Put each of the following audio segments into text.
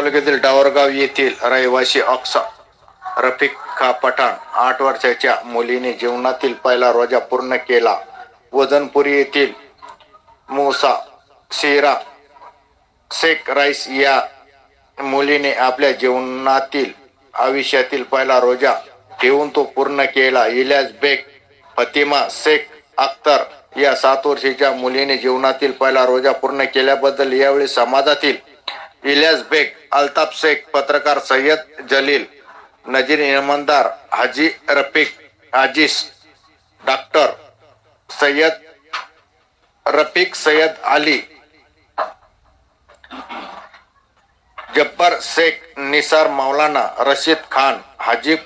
तालुक्यातील डावरगाव येथील रहिवासी ऑक्सा रफिक खा पठाण आठ वर्षाच्या मुलीने जीवनातील पहिला रोजा पूर्ण केला. वजनपुरी येथील मोसा सेरा शेख राईस या मुलीने आपल्या जीवनातील आयुष्यातील पहिला रोजा ठेवून तो पूर्ण केला. इलियास बेग फतिमा शेख अख्तर या सात वर्षाच्या मुलीने जीवनातील पहिला रोजा पूर्ण केल्याबद्दल यावेळी समाजातील इलियास बेग अल्ताफ शेख पत्रकार सय्यद जलील नजीर इमानदार हाजी रफिक आजिस डॉक्टर सय्यद रफिक सय्यद अली जब्बर शेख निसार मौलाना रशीद खान हाजी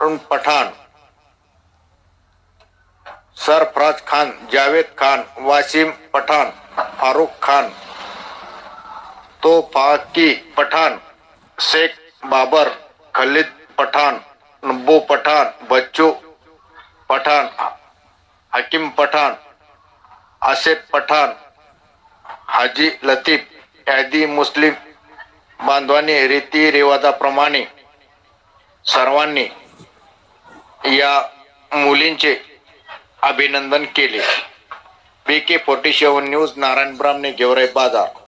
पठाण सरफराज खान जावेद खान वासिम पठाण फारूक खान तो पाकी पठाण शेख बाबर खलीद पठाण नब्बू पठाण बच्चू पठाण हकीम पठाण आसिफ पठाण हाजी लतीफ यादी मुस्लिम बांधवांनी रीती रिवाजाप्रमाणे सर्वांनी या मुलींचे अभिनंदन केले. P K forty seven news Narayan Brahmane Georai बाजार.